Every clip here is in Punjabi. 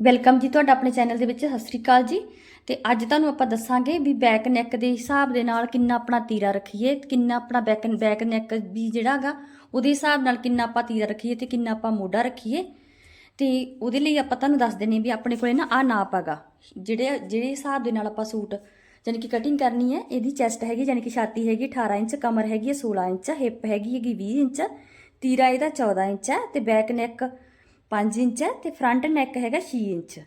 ਵੈਲਕਮ ਜੀ ਤੁਹਾਡਾ ਆਪਣੇ ਚੈਨਲ ਦੇ ਵਿੱਚ, ਸਤਿ ਸ੍ਰੀ ਅਕਾਲ ਜੀ। ਤੇ ਅੱਜ ਤੁਹਾਨੂੰ ਆਪਾਂ ਦੱਸਾਂਗੇ ਵੀ ਬੈਕ ਨੈਕ ਦੇ ਹਿਸਾਬ ਦੇ ਨਾਲ ਕਿੰਨਾ ਆਪਣਾ ਤੀਰਾ ਰੱਖੀਏ, ਕਿੰਨਾ ਆਪਣਾ ਬੈਕ ਬੈਕ ਨੈਕ ਵੀ ਜਿਹੜਾਗਾ ਉਹਦੇ ਹਿਸਾਬ ਨਾਲ ਕਿੰਨਾ ਆਪਾਂ ਤੀਰਾ ਰੱਖੀਏ ਤੇ ਕਿੰਨਾ ਆਪਾਂ ਮੋਢਾ ਰੱਖੀਏ। ਤੇ ਉਹਦੇ ਲਈ ਆਪਾਂ ਤੁਹਾਨੂੰ ਦੱਸ ਦਿੰਨੇ ਵੀ ਆਪਣੇ ਕੋਲੇ ਨਾ ਆ ਨਾਪ ਹੈਗਾ। ਜਿਹੜੇ ਜਿਹੜੇ ਹਿਸਾਬ ਦੇ ਨਾਲ ਆਪਾਂ ਸੂਟ ਯਾਨੀ ਕਿ ਕਟਿੰਗ ਕਰਨੀ ਹੈ, ਇਹਦੀ ਚੈਸਟ ਹੈਗੀ ਯਾਨੀ ਕਿ ਛਾਤੀ ਹੈਗੀ 18 ਇੰਚ, ਕਮਰ ਹੈਗੀ ਹੈ 16 ਇੰਚ ਹਿੱਪ ਹੈਗੀ ਹੈਗੀ 20 ਇੰਚ, ਤੀਰਾ ਇਹਦਾ 14 ਇੰਚ ਹੈ ਤੇ ਬੈਕ ਨੈਕ 5 ਇੰਚ ਹੈ ਤੇ ਫਰੰਟ ਨੈਕ ਹੈਗਾ 6 ਇੰਚ।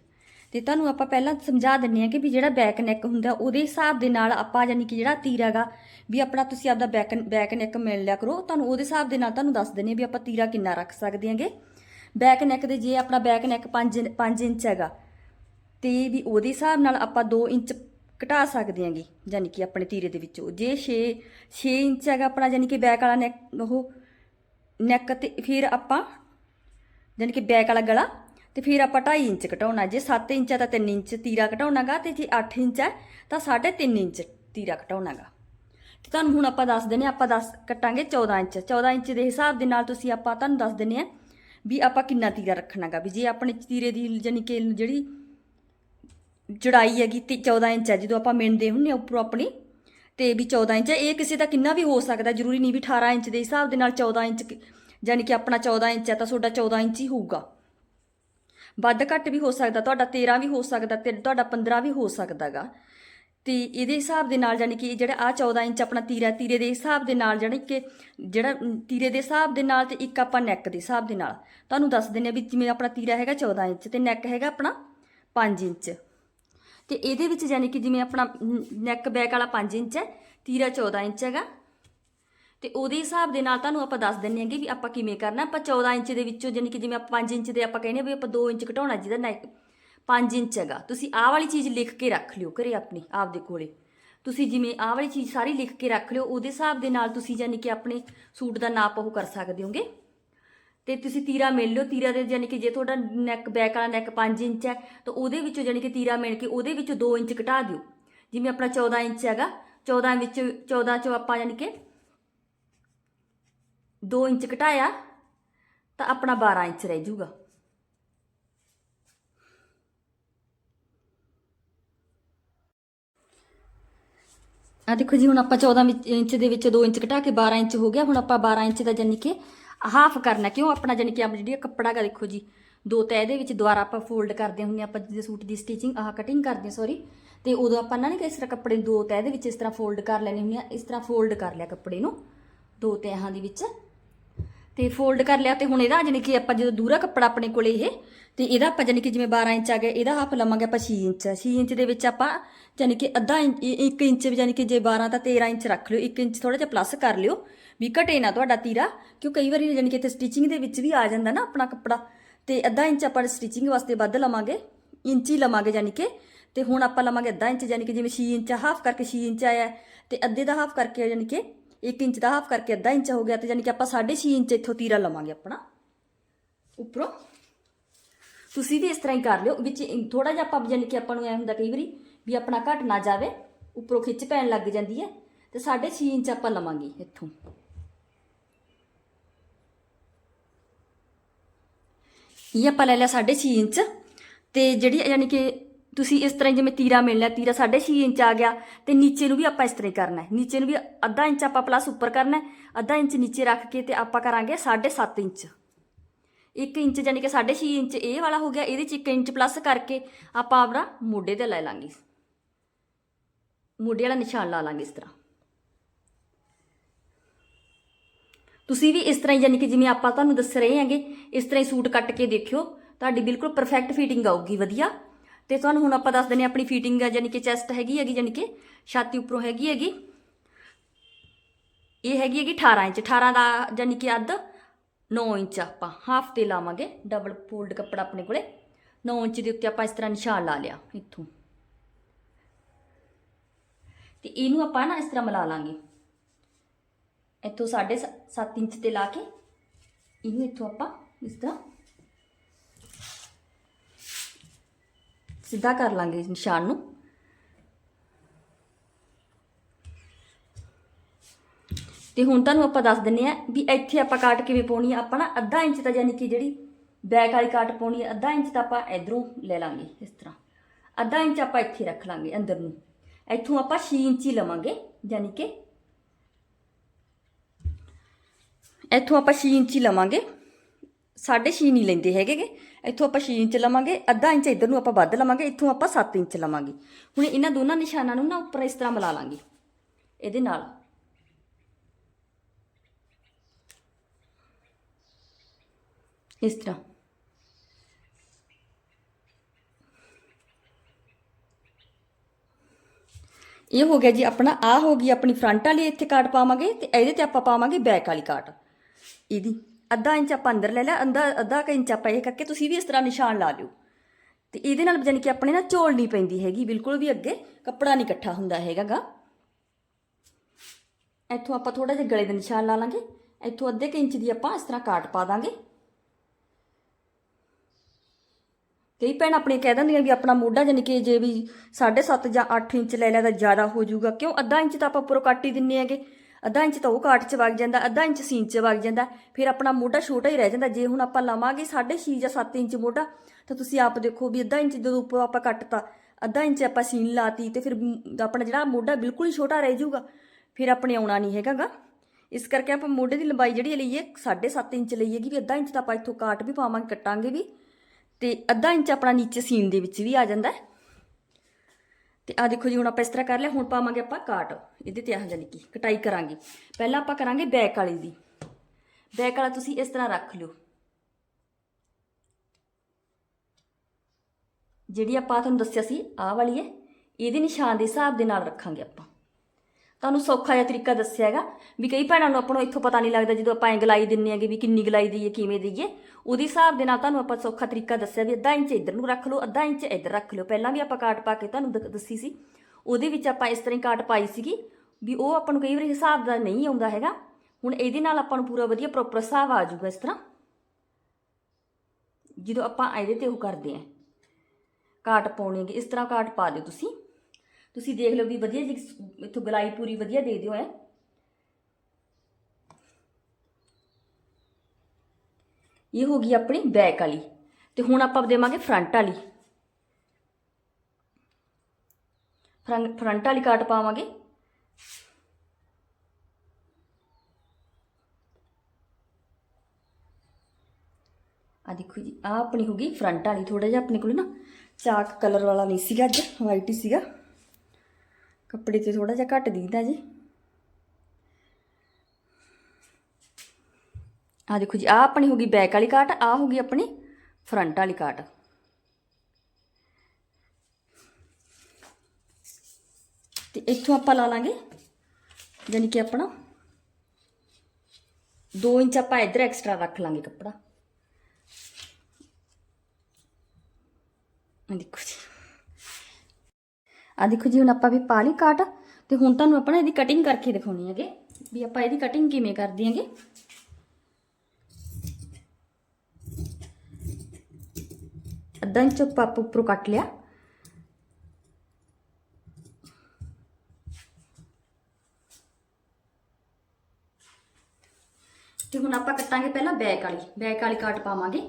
ਤੇ ਤੁਹਾਨੂੰ ਆਪਾਂ ਪਹਿਲਾਂ ਸਮਝਾ ਦਿੰਨੇ ਆ ਕਿ ਵੀ ਜਿਹੜਾ ਬੈਕ ਨੈਕ ਹੁੰਦਾ, ਉਹਦੇ ਹਿਸਾਬ ਦੇ ਨਾਲ ਆਪਾਂ ਯਾਨੀ ਕਿ ਜਿਹੜਾ ਤੀਰਾ ਗਾ ਵੀ ਆਪਣਾ ਤੁਸੀਂ ਆਪਦਾ ਬੈਕ ਬੈਕ ਨੈਕ ਮਿਲ ਲਿਆ ਕਰੋ। ਤੁਹਾਨੂੰ ਉਹਦੇ ਹਿਸਾਬ ਦੇ ਨਾਲ ਤੁਹਾਨੂੰ ਦੱਸ ਦਿੰਨੇ ਆ ਵੀ ਆਪਾਂ ਤੀਰਾ ਕਿੰਨਾ ਰੱਖ ਸਕਦੇ ਹਾਂਗੇ। ਬੈਕ ਨੈਕ ਦੇ ਜੇ ਆਪਣਾ ਬੈਕ ਨੈਕ 5 5 ਇੰਚ ਹੈਗਾ, ਤੇ ਵੀ ਉਹਦੇ ਹਿਸਾਬ ਨਾਲ ਆਪਾਂ 2 ਇੰਚ ਘਟਾ ਸਕਦੇ ਹਾਂਗੇ, ਯਾਨੀ ਕਿ ਆਪਣੇ ਤੀਰੇ ਦੇ ਵਿੱਚੋਂ। ਜੇ 6 6 ਇੰਚ ਹੈਗਾ ਆਪਣਾ ਯਾਨੀ ਕਿ ਬੈਕ ਵਾਲਾ ਨੈਕ ਉਹ ਨੈਕ ਤੇ ਫਿਰ ਆਪਾਂ ਯਾਨੀ ਕਿ ਬੈਕ ਵਾਲਾ ਗਲਾ, ਤੇ ਫਿਰ ਆਪਾਂ 2.5 ਇੰਚ ਘਟਾਉਣਾ ਜੇ 7 ਇੰਚ ਹੈ ਤਾਂ 3 ਇੰਚ ਤੀਰਾ ਘਟਾਉਣਾਗਾ, ਤੇ ਜੇ 8 ਇੰਚ ਹੈ ਤਾਂ 3.5 ਇੰਚ ਤੀਰਾ ਘਟਾਉਣਾਗਾ। ਤੇ ਤੁਹਾਨੂੰ ਹੁਣ ਆਪਾਂ ਦੱਸ ਦਿੰਨੇ ਆਪਾਂ ਦੱਸ ਕੱਟਾਂਗੇ 14 ਇੰਚ। 14 ਇੰਚ ਦੇ ਹਿਸਾਬ ਦੇ ਨਾਲ ਤੁਸੀਂ ਆਪਾਂ ਤੁਹਾਨੂੰ ਦੱਸ ਦਿੰਨੇ ਆ ਵੀ ਆਪਾਂ ਕਿੰਨਾ ਤੀਰਾ ਰੱਖਣਾਗਾ, ਵੀ ਜੇ ਆਪਣੇ ਤੀਰੇ ਦੀ ਯਾਨੀ ਕਿ ਜਿਹੜੀ ਜੜਾਈ ਹੈਗੀ ਤੇ 14 ਇੰਚ ਹੈ ਜਦੋਂ ਆਪਾਂ ਮਿਣਦੇ ਹੁੰਨੇ ਆ ਉੱਪਰੋਂ ਆਪਣੀ, ਤੇ ਵੀ 14 ਇੰਚ ਹੈ ਇਹ ਕਿਸੇ ਦਾ ਕਿੰਨਾ ਵੀ ਹੋ ਸਕਦਾ, ਜ਼ਰੂਰੀ ਨਹੀਂ ਵੀ 18 ਇੰਚ ਦੇ ਹਿਸਾਬ ਦੇ ਨਾਲ 14 ਇੰਚ ਯਾਨੀ ਕਿ ਆਪਣਾ 14 ਇੰਚ ਹੈ ਤਾਂ ਤੁਹਾਡਾ 14 ਇੰਚ ਹੀ ਹੋਊਗਾ। ਵੱਧ ਘੱਟ ਵੀ ਹੋ ਸਕਦਾ, ਤੁਹਾਡਾ 13 ਵੀ ਹੋ ਸਕਦਾ ਤੇ ਤੁਹਾਡਾ 15 ਵੀ ਹੋ ਸਕਦਾਗਾ। ਤੇ ਇਹਦੇ ਹਿਸਾਬ ਦੇ ਨਾਲ ਯਾਨੀ ਕਿ ਜਿਹੜਾ ਆ 14 ਇੰਚ ਆਪਣਾ ਤੀਰਾ, ਤੀਰੇ ਦੇ ਹਿਸਾਬ ਦੇ ਨਾਲ ਯਾਨੀ ਕਿ ਜਿਹੜਾ ਤੀਰੇ ਦੇ ਹਿਸਾਬ ਦੇ ਨਾਲ ਤੇ ਇੱਕ ਆਪਾਂ ਨੈਕ ਦੇ ਹਿਸਾਬ ਦੇ ਨਾਲ। ਤੁਹਾਨੂੰ ਦੱਸ ਦਿੰਨੇ ਆ ਵੀ ਜਿਵੇਂ ਆਪਣਾ ਤੀਰਾ ਹੈਗਾ 14 ਇੰਚ ਤੇ ਨੈਕ ਹੈਗਾ ਆਪਣਾ 5 ਇੰਚ। ਤੇ ਇਹਦੇ ਵਿੱਚ ਯਾਨੀ ਕਿ ਜਿਵੇਂ ਆਪਣਾ ਨੈਕ ਬੈਕ ਵਾਲਾ 5 ਇੰਚ ਹੈ, ਤੀਰਾ 14 ਇੰਚ ਹੈਗਾ। ਤੇ ਉਹਦੇ ਹਿਸਾਬ ਦੇ ਨਾਲ ਤੁਹਾਨੂੰ ਆਪਾਂ ਦੱਸ ਦਿੰਨੇ ਆਂਗੇ ਵੀ ਆਪਾਂ ਕਿਵੇਂ ਕਰਨਾ, ਆਪਾਂ 14 ਇੰਚ ਦੇ ਵਿੱਚੋਂ ਯਾਨੀ ਕਿ ਜਿਵੇਂ ਆਪਾਂ 5 ਇੰਚ ਦੇ ਆਪਾਂ ਕਹਿੰਦੇ ਆ ਵੀ ਆਪਾਂ 2 ਇੰਚ ਘਟਾਉਣਾ ਜਿਹਦਾ ਨੈਕ 5 ਇੰਚ ਹੈਗਾ। ਤੁਸੀਂ ਆਹ ਵਾਲੀ ਚੀਜ਼ ਲਿਖ ਕੇ ਰੱਖ ਲਿਓ ਘਰੇ ਆਪਣੀ ਆਪ ਦੇ ਕੋਲੇ। ਤੁਸੀਂ ਜਿਵੇਂ ਆਹ ਵਾਲੀ ਚੀਜ਼ ਸਾਰੀ ਲਿਖ ਕੇ ਰੱਖ ਲਿਓ, ਉਹਦੇ ਹਿਸਾਬ ਦੇ ਨਾਲ ਤੁਸੀਂ ਯਾਨੀ ਕਿ ਆਪਣੇ ਸੂਟ ਦਾ ਨਾਪ ਉਹ ਕਰ ਸਕਦੇ ਹੋਗੇ। ਤੇ ਤੁਸੀਂ ਤੀਰਾ ਮਿਲ ਲਿਓ, ਤੀਰਾ ਦੇ ਯਾਨੀ ਕਿ ਜੇ ਤੁਹਾਡਾ ਨੈਕ ਬੈਕ ਵਾਲਾ ਨੈਕ 5 ਇੰਚ ਹੈ, ਤਾਂ ਉਹਦੇ ਵਿੱਚੋਂ ਯਾਨੀ ਕਿ ਤੀਰਾ ਮਿਲ ਕੇ ਉਹਦੇ ਵਿੱਚੋਂ 2 ਇੰਚ ਘਟਾ ਦਿਓ। ਜਿਵੇਂ ਆਪਣਾ 14 ਇੰਚ ਹੈਗਾ 14 ਵਿੱਚ 14 ਚੋਂ ਆਪਾਂ ਯਾਨੀ ਕਿ 2 ਇੰਚ ਘਟਾਇਆ, ਤਾਂ ਆਪਣਾ 12 ਇੰਚ ਰਹਿ ਜਾਊਗਾ। ਆ ਦੇਖੋ ਜੀ, ਹੁਣ ਆਪਾਂ 14 ਇੰਚ ਦੇ ਵਿੱਚ 2 ਇੰਚ ਘਟਾ ਕੇ 12 ਇੰਚ ਹੋ ਗਿਆ। ਹੁਣ ਆਪਾਂ 12 ਇੰਚ ਦਾ ਜਾਨੀ ਕਿ ਹਾਫ ਕਰਨਾ। ਕਿਉਂ? ਆਪਣਾ ਜਾਨੀ ਕਿ ਆਪਣੀ ਜਿਹੜੀ ਕੱਪੜਾ ਗਾ ਦੇਖੋ ਜੀ, ਦੋ ਤੈ ਦੇ ਵਿੱਚ ਦੁਬਾਰਾ ਆਪਾਂ ਫੋਲਡ ਕਰਦੇ ਹੁੰਦੇ ਹਾਂ। ਆਪਾਂ ਜਿਹਦੇ ਸੂਟ ਦੀ ਸਟਿਚਿੰਗ ਆਹ ਕਟਿੰਗ ਕਰਦੇ ਸੌਰੀ ਤੇ ਉਦੋਂ ਆਪਾਂ ਨਾ ਨਹੀਂ ਇਸ ਤਰ੍ਹਾਂ ਕੱਪੜੇ ਦੋ ਤੈ ਦੇ ਵਿੱਚ ਇਸ ਤਰ੍ਹਾਂ ਫੋਲਡ ਕਰ ਲੈਣੇ ਹੁੰਦੇ ਆ ਇਸ ਤਰ੍ਹਾਂ ਫੋਲਡ ਕਰ ਲਿਆ ਕੱਪੜੇ ਨੂੰ। ਦੋ ਤੈਹਾਂ ਦੇ ਵਿੱਚ ਤੇ ਫੋਲਡ ਕਰ ਲਿਆ ਤੇ ਹੁਣ ਇਹਦਾ ਜਾਨੀ ਕਿ ਆਪਾਂ ਜਦੋਂ ਦੂਰਾ ਕੱਪੜਾ ਆਪਣੇ ਕੋਲੇ ਇਹ ਤੇ ਇਹਦਾ ਆਪਾਂ ਜਾਨੀ ਕਿ ਜਿਵੇਂ 12 ਇੰਚ ਆ ਗਿਆ ਇਹਦਾ ਹਾਫ ਲਵਾਂਗੇ ਆਪਾਂ 6 ਇੰਚ। 6 ਇੰਚ ਦੇ ਵਿੱਚ ਆਪਾਂ ਜਾਨੀ ਕਿ ਅੱਧਾ ਇੰਚ 1 ਇੰਚ ਜਾਨੀ ਕਿ ਜੇ 12 ਤਾਂ 13 ਇੰਚ ਰੱਖ ਲਿਓ 1 ਇੰਚ ਥੋੜਾ ਜਿਹਾ ਪਲੱਸ ਕਰ ਲਿਓ ਵੀ ਘਟੇ ਨਾ ਤੁਹਾਡਾ ਤੀਰਾ ਕਿਉਂ ਕਈ ਵਾਰੀ ਜਾਨੀ ਕਿ ਇੱਥੇ ਸਟਿਚਿੰਗ ਦੇ ਵਿੱਚ ਵੀ ਆ ਜਾਂਦਾ ਨਾ ਆਪਣਾ ਕੱਪੜਾ ਤੇ ਅੱਧਾ ਇੰਚ ਆਪਾਂ ਸਟਿਚਿੰਗ ਵਾਸਤੇ ਵੱਧ ਲਵਾਂਗੇ ਇੰਚ ਹੀ ਲਵਾਂਗੇ ਜਾਨੀ ਕਿ ਤੇ ਹੁਣ ਆਪਾਂ ਲਵਾਂਗੇ ਅੱਧਾ ਇੰਚ ਜਾਨੀ ਕਿ ਜਿਵੇਂ 6 ਇੰਚ ਹਾਫ ਕਰਕੇ 6 ਇੰਚ ਆਇਆ ਹੈ, ਤੇ ਅੱਧੇ ਦਾ ਹਾਫ ਕਰਕੇ ਜਾਨੀ ਕਿ 1 ਇੰਚ ਦਾ ਹਾਫ ਕਰਕੇ ਅੱਧਾ ਇੰਚ ਹੋ ਗਿਆ ਤੇ ਯਾਨੀ ਕਿ ਆਪਾਂ 6.5 ਇੰਚ ਇੱਥੋਂ ਤੀਰਾ ਲਵਾਂਗੇ ਆਪਣਾ। ਉੱਪਰੋਂ। ਤੁਸੀਂ ਵੀ ਇਸ ਤਰ੍ਹਾਂ ਹੀ ਕਰ ਲਿਓ। ਵਿੱਚ ਥੋੜਾ ਜਿਹਾ ਆਪਾਂ ਯਾਨੀ ਕਿ ਆਪਾਂ ਨੂੰ ਐ ਹੁੰਦਾ ਕਈ ਵਾਰੀ ਵੀ ਆਪਣਾ ਘਟ ਨਾ ਜਾਵੇ, ਉੱਪਰੋਂ ਖਿੱਚ ਪੈਣ ਲੱਗ ਜਾਂਦੀ ਹੈ ਤੇ 6.5 ਇੰਚ ਆਪਾਂ ਲਵਾਂਗੇ ਇੱਥੋਂ। ਇਹ ਆਪਾਂ ਲੈ ਲਿਆ 6.5 ਇੰਚ ਤੇ ਜਿਹੜੀ ਯਾਨੀ ਕਿ ਤੁਸੀਂ ਇਸ ਤਰ੍ਹਾਂ ਹੀ ਜਿਵੇਂ ਤੀਰਾ ਮਿਲਣਾ ਲਿਆ, ਤੀਰਾ 6.5 ਇੰਚ ਆ ਗਿਆ, ਤੇ ਨੀਚੇ ਨੂੰ ਵੀ ਆਪਾਂ ਇਸ ਤਰ੍ਹਾਂ ਹੀ ਕਰਨਾ ਹੈ। ਨੀਚੇ ਨੂੰ ਵੀ ਅੱਧਾ ਇੰਚ ਆਪਾਂ ਪਲੱਸ ਉੱਪਰ ਕਰਨਾ ਹੈ, ਅੱਧਾ ਇੰਚ ਨੀਚੇ ਰੱਖ ਕੇ ਤੇ ਆਪਾਂ ਕਰਾਂਗੇ 7.5 ਇੰਚ। 1 ਇੰਚ ਯਾਨੀ ਕਿ 6.5 ਇੰਚ ਇਹ ਵਾਲਾ ਹੋ ਗਿਆ, ਇਹਦੇ ਚ 1 ਇੰਚ ਪਲੱਸ ਕਰਕੇ ਆਪਾਂ ਆਪਣਾ ਮੋਢੇ ਤੇ ਲੈ ਲਾਂਗੇ। ਮੋਢੇ ਵਾਲਾ ਨਿਸ਼ਾਨ ਲਾ ਲਾਂਗੇ ਇਸ ਤਰ੍ਹਾਂ। ਤੁਸੀਂ ਵੀ ਇਸ ਤਰ੍ਹਾਂ ਹੀ ਯਾਨੀ ਕਿ ਜਿਵੇਂ ਆਪਾਂ ਤੁਹਾਨੂੰ ਦੱਸ ਰਹੇ ਹਾਂਗੇ, ਇਸ ਤਰ੍ਹਾਂ ਹੀ ਸੂਟ ਕੱਟ ਕੇ ਦੇਖਿਓ, ਤੁਹਾਡੀ ਬਿਲਕੁਲ ਪਰਫੈਕਟ ਫਿਟਿੰਗ ਆਊਗੀ, ਵਧੀਆ। ਤੇ ਤੁਹਾਨੂੰ ਹੁਣ ਆਪਾਂ ਦੱਸ ਦਿੰਦੇ ਹਾਂ ਆਪਣੀ ਫਿਟਿੰਗ ਹੈ ਯਾਨੀ ਕਿ ਚੈਸਟ ਹੈਗੀ ਹੈਗੀ ਯਾਨੀ ਕਿ ਛਾਤੀ ਉੱਪਰੋਂ ਹੈਗੀ ਹੈਗੀ। ਇਹ ਹੈਗੀ ਹੈਗੀ 18 ਇੰਚ 18 ਦਾ ਯਾਨੀ ਕਿ ਅੱਧ 9 ਇੰਚ ਆਪਾਂ ਹਾਫ ਤੇ ਲਾਵਾਂਗੇ ਡਬਲ ਫੋਲਡ ਕੱਪੜਾ ਆਪਣੇ ਕੋਲੇ। 9 ਇੰਚ ਦੇ ਉੱਤੇ ਆਪਾਂ ਇਸ ਤਰ੍ਹਾਂ ਨਿਸ਼ਾਨ ਲਾ ਲਿਆ, ਇੱਥੋਂ। ਤੇ ਇਹਨੂੰ ਆਪਾਂ ਨਾ ਇਸ ਤਰ੍ਹਾਂ ਮਿਲਾ ਲਾਂਗੇ। ਇੱਥੋਂ 7.5 ਇੰਚ ਤੇ ਲਾ ਕੇ, ਇਹਨੂੰ ਇੱਥੋਂ ਆਪਾਂ ਇਸ ਤਰ੍ਹਾਂ ਸਿੱਧਾ ਕਰ ਲਾਂਗੇ ਨਿਸ਼ਾਨ ਨੂੰ। ਤੇ ਹੁਣ ਤੁਹਾਨੂੰ ਆਪਾਂ ਦੱਸ ਦਿੰਨੇ ਆ ਵੀ ਇੱਥੇ ਆਪਾਂ ਕਾਟ ਕਿਵੇਂ ਪਾਉਣੀ ਆ। ਆਪਾਂ ਨਾ ਅੱਧਾ ਇੰਚ ਤਾਂ ਯਾਨੀ ਕਿ ਜਿਹੜੀ ਬੈਕ ਵਾਲੀ ਕਾਟ ਪਾਉਣੀ ਹੈ ਅੱਧਾ ਇੰਚ ਤਾਂ ਆਪਾਂ ਇਧਰੋਂ ਲੈ ਲਾਂਗੇ ਇਸ ਤਰ੍ਹਾਂ। ਅੱਧਾ ਇੰਚ ਆਪਾਂ ਇੱਥੇ ਰੱਖ ਲਾਂਗੇ ਅੰਦਰ ਨੂੰ। ਇੱਥੋਂ ਆਪਾਂ 6 ਇੰਚ ਹੀ ਲਵਾਂਗੇ, ਯਾਨੀ ਕਿ ਇੱਥੋਂ ਆਪਾਂ 6 ਇੰਚ ਹੀ ਲਵਾਂਗੇ। 6.5 ਨਹੀਂ ਲੈਂਦੇ ਹੈਗੇਗੇ। ਇੱਥੋਂ ਆਪਾਂ 6 ਇੰਚ ਲਵਾਂਗੇ, ਅੱਧਾ ਇੰਚ ਇੱਧਰ ਨੂੰ ਆਪਾਂ ਵੱਧ ਲਵਾਂਗੇ, ਇੱਥੋਂ ਆਪਾਂ 7 ਇੰਚ ਲਵਾਂਗੇ। ਹੁਣ ਇਹਨਾਂ ਦੋਨਾਂ ਨਿਸ਼ਾਨਾਂ ਨੂੰ ਨਾ ਉੱਪਰ ਇਸ ਤਰ੍ਹਾਂ ਮਿਲਾ ਲਾਂਗੇ, ਇਹਦੇ ਨਾਲ। ਇਸ ਤਰ੍ਹਾਂ। ਇਹ ਹੋ ਗਿਆ ਜੀ ਆਪਣਾ ਆ ਹੋ ਗਈ ਆਪਣੀ ਫਰੰਟ ਵਾਲੀ, ਇੱਥੇ ਕਾਟ ਪਾਵਾਂਗੇ ਤੇ ਇਹਦੇ ਤੇ ਆਪਾਂ ਪਾਵਾਂਗੇ ਬੈਕ ਵਾਲੀ ਕਾਟ ਇਹਦੀ ਅੱਧਾ ਇੰਚ ਆਪਾਂ ਅੰਦਰ ਲੈ ਲਿਆ ਅੰਦਾ ਅੱਧਾ ਕੁ ਇੰਚ ਆਪਾਂ ਇਹ ਕਰਕੇ ਤੁਸੀਂ ਵੀ ਇਸ ਤਰ੍ਹਾਂ ਨਿਸ਼ਾਨ ਲਾ ਲਿਓ। ਤੇ ਇਹਦੇ ਨਾਲ ਜਾਣੀ ਕਿ ਆਪਣੇ ਨਾ ਝੋਲ ਨਹੀਂ ਪੈਂਦੀ ਹੈਗੀ, ਬਿਲਕੁਲ ਵੀ ਅੱਗੇ ਕੱਪੜਾ ਨਹੀਂ ਇਕੱਠਾ ਹੁੰਦਾ ਹੈਗਾਗਾ। ਇੱਥੋਂ ਆਪਾਂ ਥੋੜਾ ਜਿਹਾ ਗਲੇ ਦਾ ਨਿਸ਼ਾਨ ਲਾ ਲਾਂਗੇ, ਇੱਥੋਂ ਅੱਧੇ ਕੁ ਇੰਚ ਦੀ ਆਪਾਂ ਇਸ ਤਰ੍ਹਾਂ ਕਾਟ ਪਾ ਦਾਂਗੇ। ਕਈ ਭੈਣ ਆਪਣੇ ਕਹਿ ਦਿੰਦੀਆਂ ਵੀ ਆਪਣਾ ਮੋਢਾ ਜਾਨੀ ਕਿ ਜੇ ਵੀ 7.5 ਜਾਂ 8 ਇੰਚ ਲੈ ਲਿਆ ਤਾਂ ਜ਼ਿਆਦਾ ਹੋ ਜਾਊਗਾ, ਕਿਉਂ? ਅੱਧਾ ਇੰਚ ਤਾਂ ਆਪਾਂ ਉੱਪਰੋਂ ਕੱਟ ਹੀ ਦਿੰਨੇ ਹੈਗੇ। ਅੱਧਾ ਇੰਚ ਤਾਂ ਉਹ ਕਾਟ 'ਚ ਵਗ ਜਾਂਦਾ, ਅੱਧਾ ਇੰਚ ਸੀਨ 'ਚ ਵਗ ਜਾਂਦਾ, ਫਿਰ ਆਪਣਾ ਮੋਢਾ ਛੋਟਾ ਹੀ ਰਹਿ ਜਾਂਦਾ ਜੇ ਹੁਣ ਆਪਾਂ ਲਵਾਂਗੇ 6.5 ਜਾਂ 7 ਇੰਚ ਮੋਢਾ, ਤਾਂ ਤੁਸੀਂ ਆਪ ਦੇਖੋ ਵੀ ਅੱਧਾ ਇੰਚ ਜਦੋਂ ਉੱਪਰ ਆਪਾਂ ਕੱਟਤਾ, ਅੱਧਾ ਇੰਚ ਆਪਾਂ ਸੀਨ ਲਾਤੀ ਤੇ ਫਿਰ ਆਪਣਾ ਜਿਹੜਾ ਮੋਢਾ ਬਿਲਕੁਲ ਹੀ ਛੋਟਾ ਰਹਿ ਜਾਊਗਾ, ਫਿਰ ਆਪਣੇ ਆਉਣਾ ਨਹੀਂ ਹੈਗਾਗਾ ਇਸ ਕਰਕੇ ਆਪਾਂ ਮੋਢੇ ਦੀ ਲੰਬਾਈ ਜਿਹੜੀ ਲਈਏ 7.5 ਇੰਚ ਲਈਏਗੀ ਵੀ ਅੱਧਾ ਇੰਚ ਤਾਂ ਆਪਾਂ ਇੱਥੋਂ ਕਾਟ ਵੀ ਪਾਵਾਂਗੇ, ਕੱਟਾਂਗੇ ਵੀ ਤੇ ਅੱਧਾ ਇੰਚ ਆਪਣਾ ਨੀਚੇ ਸੀਨ ਦੇ ਵਿੱਚ ਵੀ ਆ ਜਾਂਦਾ ਹੈ। ਤੇ ਆ ਦੇਖੋ ਜੀ, ਹੁਣ ਆਪਾਂ ਇਸ ਤਰ੍ਹਾਂ ਕਰ ਲਿਆ, ਹੁਣ ਪਾਵਾਂਗੇ ਆਪਾਂ ਕਾਟ। ਇਹਦੇ ਤੇ ਆਹ ਜਾਨੀ ਕਿ ਕਟਾਈ ਕਰਾਂਗੇ। ਪਹਿਲਾਂ ਆਪਾਂ ਕਰਾਂਗੇ ਬੈਕ ਵਾਲੀ ਦੀ। ਬੈਕ ਵਾਲਾ ਤੁਸੀਂ ਇਸ ਤਰ੍ਹਾਂ ਰੱਖ ਲਿਓ। ਜਿਹੜੀ ਆਪਾਂ ਤੁਹਾਨੂੰ ਦੱਸਿਆ ਸੀ, ਆਹ ਵਾਲੀ ਹੈ, ਇਹਦੇ ਨਿਸ਼ਾਨ ਦੇ ਹਿਸਾਬ ਦੇ ਨਾਲ ਰੱਖਾਂਗੇ ਆਪਾਂ। ਤੁਹਾਨੂੰ ਸੌਖਾ ਜਿਹਾ ਤਰੀਕਾ ਦੱਸਿਆ ਹੈਗਾ ਵੀ ਕਈ ਭੈਣਾਂ ਨੂੰ ਆਪਾਂ ਨੂੰ ਇੱਥੋਂ ਪਤਾ ਨਹੀਂ ਲੱਗਦਾ ਜਦੋਂ ਆਪਾਂ ਐਂ ਗਲਾਈ ਦਿੰਨੇ ਆਗੇ ਵੀ ਕਿੰਨੀ ਗਲਾਈ ਦਈਏ, ਕਿਵੇਂ ਦਈਏ। ਉਹਦੇ ਹਿਸਾਬ ਦੇ ਨਾਲ ਤੁਹਾਨੂੰ ਆਪਾਂ ਸੌਖਾ ਤਰੀਕਾ ਦੱਸਿਆ ਵੀ ਅੱਧਾ ਇੰਚ ਇੱਧਰ ਨੂੰ ਰੱਖ ਲਓ, ਅੱਧਾ ਇੰਚ ਇੱਧਰ ਰੱਖ ਲਿਓ। ਪਹਿਲਾਂ ਵੀ ਆਪਾਂ ਕਾਟ ਪਾ ਕੇ ਤੁਹਾਨੂੰ ਦ- ਦੱਸੀ ਸੀ। ਉਹਦੇ ਵਿੱਚ ਆਪਾਂ ਇਸ ਤਰ੍ਹਾਂ ਹੀ ਕਾਟ ਪਾਈ ਸੀਗੀ ਵੀ ਉਹ ਆਪਾਂ ਨੂੰ ਕਈ ਵਾਰੀ ਹਿਸਾਬ ਦਾ ਨਹੀਂ ਆਉਂਦਾ ਹੈਗਾ। ਹੁਣ ਇਹਦੇ ਨਾਲ ਆਪਾਂ ਨੂੰ ਪੂਰਾ ਵਧੀਆ ਪ੍ਰੋਪਰ ਹਿਸਾਬ ਆ ਜਾਊਗਾ ਇਸ ਤਰ੍ਹਾਂ। ਜਦੋਂ ਆਪਾਂ ਇਹਦੇ ਤੇ ਉਹ ਕਰਦੇ ਆਂ। ਕਾਟ ਪਾਉਣੀ ਹੈਗੀ, ਇਸ ਤਰ੍ਹਾਂ ਕਾਟ ਪਾ ਦਿਓ ਤੁਸੀਂ। ਤੁਸੀਂ ਦੇਖ ਲਓ ਵੀ ਵਧੀਆ ਜੀ ਇੱਥੋਂ ਗਲਾਈ ਪੂਰੀ ਵਧੀਆ ਦੇ ਦਿਓ ਐ ਇਹ ਹੋ ਗਈ ਆਪਣੀ ਬੈਕ ਵਾਲੀ ਤੇ ਹੁਣ ਆਪਾਂ ਦੇਵਾਂਗੇ ਫਰੰਟ ਵਾਲੀ ਫਰੰਟ ਫਰੰਟ ਵਾਲੀ ਕਾਟ ਪਾਵਾਂਗੇ ਆ ਦੇਖੋ ਜੀ ਆ ਆਪਣੀ ਹੋ ਗਈ ਫਰੰਟ ਵਾਲੀ ਥੋੜਾ ਜਿਹਾ ਆਪਣੇ ਕੋਲ ਨਾ ਚਾਕ ਕਲਰ ਵਾਲਾ ਨਹੀਂ ਸੀਗਾ ਅੱਜ ਵਾਈਟ ਹੀ ਸੀਗਾ ਕੱਪੜੇ ਤੇ ਥੋੜਾ ਜਿਹਾ ਘੱਟ ਦਿਖਦਾ ਜੀ। ਆ ਦੇਖੋ ਜੀ ਆ ਆਪਣੀ ਹੋ ਗਈ ਬੈਕ ਵਾਲੀ ਕਾਟ ਆ ਹੋ ਗਈ ਆਪਣੀ ਫਰੰਟ ਵਾਲੀ ਕਾਟ। ਤੇ ਇੱਥੋਂ ਆਪਾਂ ਲਾ ਲਾਂਗੇ ਯਾਨੀ ਕਿ ਆਪਣਾ 2 ਇੰਚ ਆਪਾਂ ਇੱਧਰ ਐਕਸਟਰਾ ਰੱਖ ਲਾਂਗੇ ਕੱਪੜਾ। ਦੇਖੋ ਜੀ। ਆ ਦੇਖੋ ਜੀ ਹੁਣ ਆਪਾਂ ਵੀ ਪਾ ਲਈ ਕਾਟ ਤੇ ਹੁਣ ਤੁਹਾਨੂੰ ਆਪਣਾ ਇਹਦੀ ਕਟਿੰਗ ਕਰਕੇ ਦਿਖਾਉਣੀ ਹੈਗੇ ਵੀ ਆਪਾਂ ਇਹਦੀ ਕਟਿੰਗ ਕਿਵੇਂ ਕਰਦੇ ਹਾਂਗੇ ਅੱਧਾ ਇੰਚ ਆਪਾਂ ਉੱਪਰੋਂ ਕੱਟ ਲਿਆ ਤੇ ਹੁਣ ਆਪਾਂ ਕੱਟਾਂਗੇ ਪਹਿਲਾਂ ਬੈਕ ਵਾਲੀ ਬੈਕ ਵਾਲੀ ਕਾਟ ਪਾਵਾਂਗੇ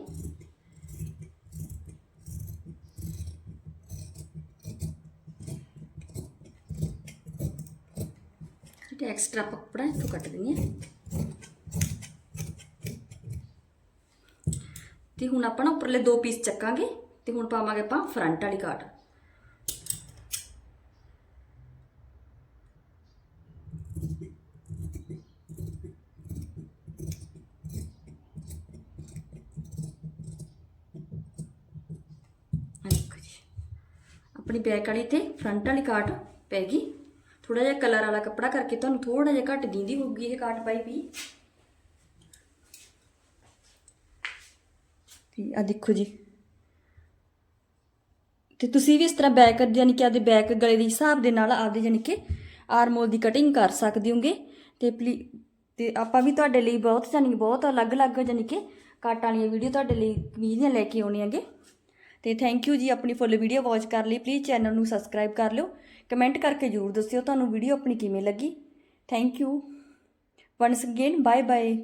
ਠੀਕ ਐਕਸਟਰਾ ਕੱਪੜਾ ਇੱਥੋਂ ਕੱਟ ਦਿੰਨੀ ਆ ਤੇ ਹੁਣ ਆਪਾਂ ਨਾ ਉੱਪਰਲੇ ਦੋ ਪੀਸ ਚੱਕਾਂਗੇ ਤੇ ਹੁਣ ਪਾਵਾਂਗੇ ਆਪਾਂ ਫਰੰਟ ਵਾਲੀ ਕਾਟ ਆਪਣੀ ਬੈਕ ਵਾਲੀ ਤੇ ਫਰੰਟ ਵਾਲੀ ਕਾਟ ਪੈ ਗਈ ਥੋੜਾ ਜਿਹਾ ਕਲਰ ਵਾਲਾ ਕੱਪੜਾ ਕਰਕੇ ਤੁਹਾਨੂੰ ਥੋੜਾ ਜਿਹਾ ਘੱਟ ਦਿੰਦੀ ਹੋਊਗੀ ਇਹ ਕਾਟ ਪਾਈ ਵੀ। ਤੇ ਆ ਦੇਖੋ ਜੀ। ਤੇ ਤੁਸੀਂ ਵੀ ਇਸ ਤਰ੍ਹਾਂ ਬੈਕ ਯਾਨੀ ਕਿ ਆਪਦੇ ਬੈਕ ਗਲੇ ਦੇ ਹਿਸਾਬ ਦੇ ਨਾਲ ਆਪਦੇ ਯਾਨੀ ਕਿ ਆਰਮੋਲ ਦੀ ਕਟਿੰਗ ਕਰ ਸਕਦੇ ਹੋਗੇ। ਤੇ ਪਲੀ ਤੇ ਆਪਾਂ ਵੀ ਤੁਹਾਡੇ ਲਈ ਬਹੁਤ ਯਾਨੀ ਕਿ ਬਹੁਤ ਅਲੱਗ-ਅਲੱਗ ਯਾਨੀ ਕਿ ਕੱਟ ਵਾਲੀਆਂ ਵੀਡੀਓ ਤੁਹਾਡੇ ਲਈ ਕਮੀਜ਼ ਦੀਆਂ ਲੈ ਕੇ ਆਉਣੀਆਂ ਹੈਗੇ। ਤੇ ਥੈਂਕ ਯੂ ਜੀ ਆਪਣੀ ਫੁੱਲ ਵੀਡੀਓ ਵਾਚ ਕਰ ਲਈ। ਪਲੀਜ਼ ਚੈਨਲ ਨੂੰ ਸਬਸਕ੍ਰਾਈਬ ਕਰ ਲਿਓ। ਕਮੈਂਟ ਕਰਕੇ ਜ਼ਰੂਰ ਦੱਸਿਓ ਤੁਹਾਨੂੰ ਵੀਡੀਓ ਆਪਣੀ ਕਿਵੇਂ ਲੱਗੀ। Thank you once again bye bye